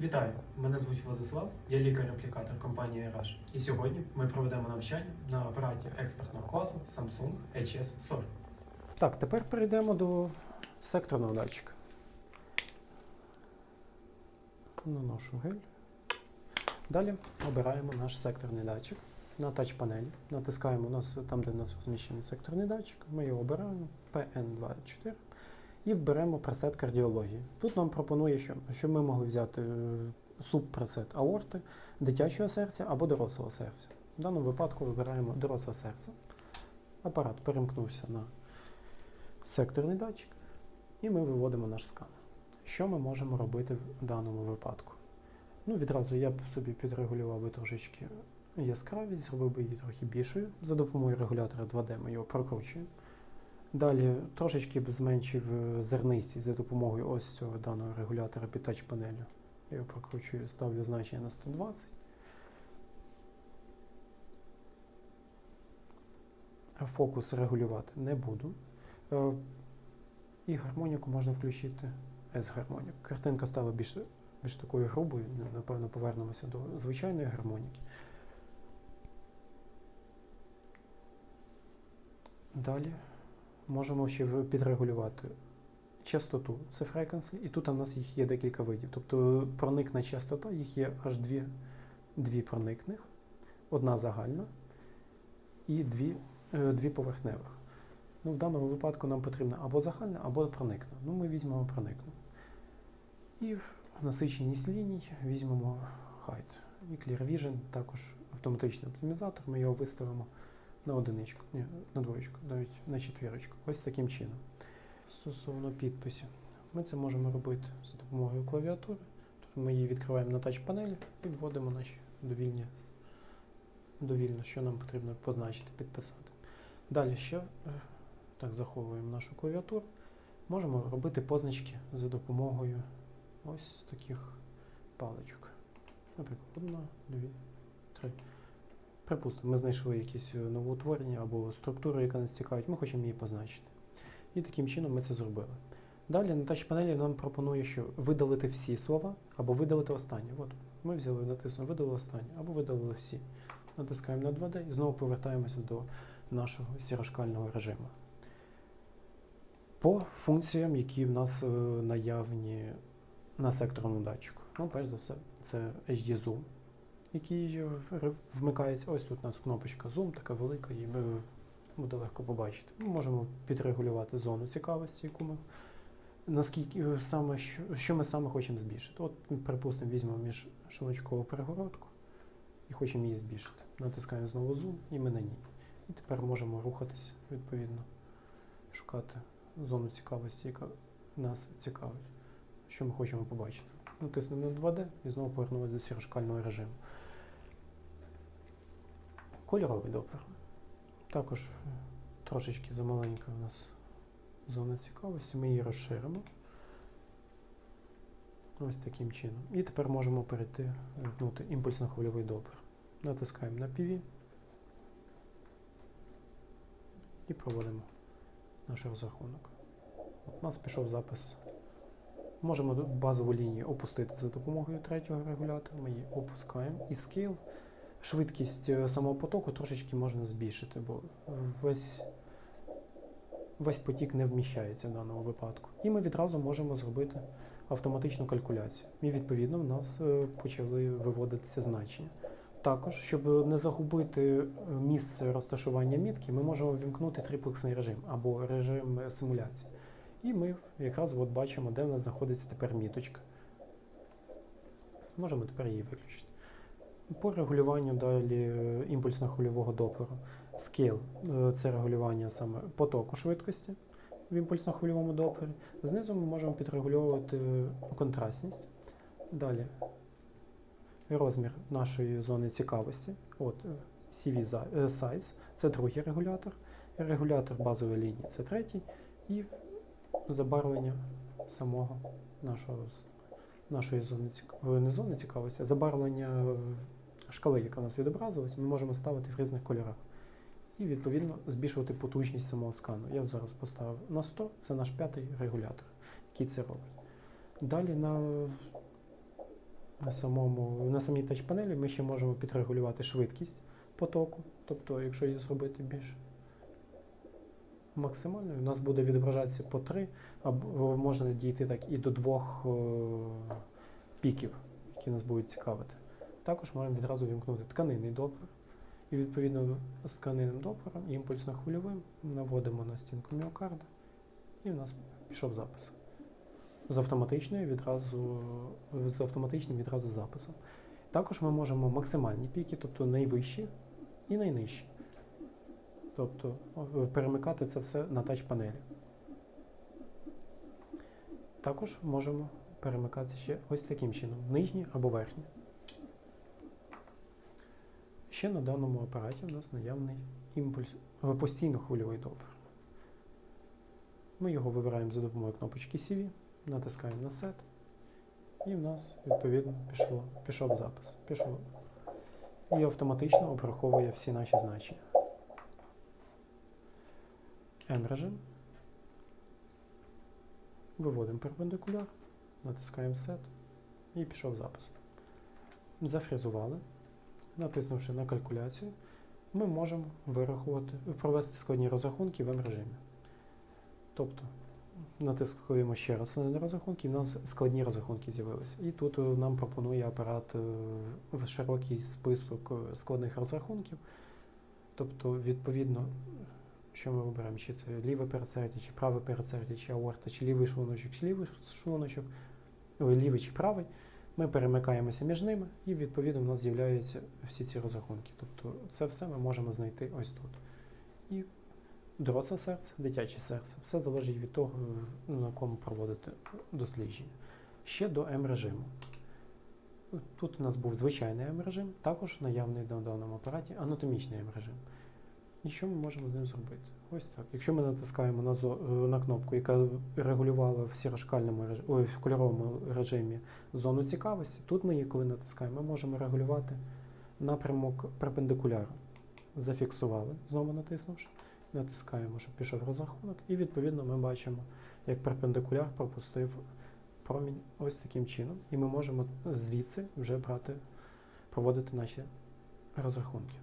Вітаю! Мене звуть Владислав, я лікар-аплікатор компанії Rush. І сьогодні ми проведемо навчання на апараті експертного класу Samsung HS40. Так, тепер перейдемо до секторного датчика. Наношу гель. Далі обираємо наш секторний датчик на тач-панелі. Натискаємо там, де у нас розміщений секторний датчик. Ми його обираємо PN24 і вберемо пресет кардіології. Тут нам пропонує, що, що ми могли взяти е, субпресет аорти, дитячого серця або дорослого серця. В даному випадку вибираємо доросле серце. Апарат перемкнувся на секторний датчик, і ми виводимо наш скан. Що ми можемо робити в даному випадку? Ну, відразу я б собі підрегулював би трошечки яскравість, зробив би її трохи бішою. За допомогою регулятора 2D ми його прокручуємо. Далі трошечки б зменшив е, зернистість за допомогою ось цього даного регулятора під тач-панелю. Я його прокручую, ставлю значення на 120. Фокус регулювати не буду. Е, І гармоніку можна включити S-гармоніку. Картинка стала більш, більш такою грубою, напевно, повернемося до звичайної гармоніки. Далі можемо ще підрегулювати частоту, це frequency, і тут у нас їх є декілька видів. Тобто проникна частота, їх є аж дві, дві проникних, одна загальна і дві, е, дві поверхневих. Ну, в даному випадку нам потрібна або загальна, або проникна. Ну, ми візьмемо проникну. І насиченість ліній візьмемо height. І Clear Vision, також автоматичний оптимізатор, ми його виставимо на одиничку, ні, на двоєчку, навіть на четвірочку. Ось таким чином. Стосовно підписів, ми це можемо робити за допомогою клавіатури. Тут ми її відкриваємо на тач-панелі і вводимо наші довільні, довільно, що нам потрібно позначити, підписати. Далі ще е, так, заховуємо нашу клавіатуру. Можемо робити позначки за допомогою ось таких паличок. Наприклад, одна, дві, три. Припустимо, ми знайшли якесь е, новоутворення або структуру, яка нас цікавить, ми хочемо її позначити. І таким чином ми це зробили. Далі на тач-панелі нам пропонує, що видалити всі слова або видалити останнє. От ми взяли, натиснули, видалили останнє або видалили всі. Натискаємо на 2D і знову повертаємося до нашого сірошкального режиму. По функціям, які в нас е, наявні на секторному датчику. Ну, перш за все, це HD Zoom, який е, вмикається. Ось тут у нас кнопочка Zoom, така велика, ми буде легко побачити. Ми можемо підрегулювати зону цікавості, яку ми наскільки е, саме що, ми саме хочемо збільшити. От, припустимо, візьмемо між шумочкову перегородку і хочемо її збільшити. Натискаємо знову Zoom, і ми на ній. І тепер можемо рухатися відповідно, шукати зону цікавості, яка нас цікавить, що ми хочемо побачити. Натиснемо на 2D і знову повернулися до сірошкального режиму. Кольоровий доплер. Також трошечки замаленька у нас зона цікавості. Ми її розширимо. Ось таким чином. І тепер можемо перейти вмкнути імпульсно-хвильовий доплер. Натискаємо на PV і проводимо наш розрахунок. От У нас пішов запис. Можемо базову лінію опустити за допомогою третього регулятора. Ми її опускаємо. І скейл, швидкість е, самого потоку трошечки можна збільшити, бо весь, весь потік не вміщається в даному випадку. І ми відразу можемо зробити автоматичну калькуляцію. І відповідно в нас е, почали виводитися значення. Також, щоб не загубити е, місце розташування мітки, ми можемо вімкнути триплексний режим або режим симуляції. І ми якраз от бачимо, де в нас знаходиться тепер міточка. Можемо тепер її виключити. По регулюванню далі е, імпульсно-хвильового доплеру. Scale – це регулювання саме потоку швидкості в імпульсно-хвильовому доплері. Знизу ми можемо підрегульовувати е, контрастність. Далі розмір нашої зони цікавості. От е, CV е, size – це другий регулятор. Регулятор базової лінії це третій. І забарвлення самого нашого, нашої зони цікавості, не зони цікавості, а забарвлення е, шкали, яка у нас відобразилась, ми можемо ставити в різних кольорах. І відповідно збільшувати потужність самого скану. Я зараз поставив на 100, це наш п'ятий регулятор, який це робить. Далі на на, самому, на самій тач-панелі ми ще можемо підрегулювати швидкість потоку. Тобто, якщо її зробити більш максимальною, у нас буде відображатися по 3, або можна дійти так і до двох е, піків, які нас будуть цікавити. Також можемо відразу вімкнути тканинний доплер. І відповідно з тканинним доплером імпульсно-хвильовим наводимо на стінку міокарда, і в нас пішов запис. З автоматичною відразу, з автоматичним відразу записом. Також ми можемо максимальні піки, тобто найвищі і найнижчі. Тобто перемикати це все на тач-панелі. Також можемо перемикати ще ось таким чином: нижні або верхні. Ще на даному апараті у нас наявний імпульс е, постійно хвильовий доплер. Ми його вибираємо за допомогою кнопочки CV, натискаємо на Set, і в нас відповідно пішло, пішов запис. Пішов. І автоматично обраховує всі наші значення. M-режим. Виводимо перпендикуляр, натискаємо Set і пішов запис. Зафрезували. Натиснувши на калькуляцію, ми можемо вирахувати, провести складні розрахунки в М-режимі. Тобто натискуємо ще раз на розрахунки, і в нас складні розрахунки з'явилися. І тут е, нам пропонує апарат е, широкий список е, складних розрахунків. Тобто, відповідно, що ми вибираємо, чи це ліве передсердя, чи праве передсердя, чи аорта, чи лівий шлуночок, чи лівий шлуночок, лівий чи правий. Ми перемикаємося між ними, і відповідно у нас з'являються всі ці розрахунки. Тобто це все ми можемо знайти ось тут. І доросле серце, дитяче серце. Все залежить від того, на кому проводити дослідження. Ще до М-режиму. Тут у нас був звичайний М-режим, також наявний на даному апараті анатомічний М-режим. І що ми можемо з ним зробити? Ось так. Якщо ми натискаємо на, зо- е, на кнопку, яка регулювала в сірошкальному ой, в кольоровому режимі зону цікавості, тут ми її, коли натискаємо, ми можемо регулювати напрямок перпендикуляру. Зафіксували, знову натиснувши, натискаємо, щоб пішов розрахунок, і відповідно ми бачимо, як перпендикуляр пропустив промінь ось таким чином, і ми можемо звідси вже брати, проводити наші розрахунки.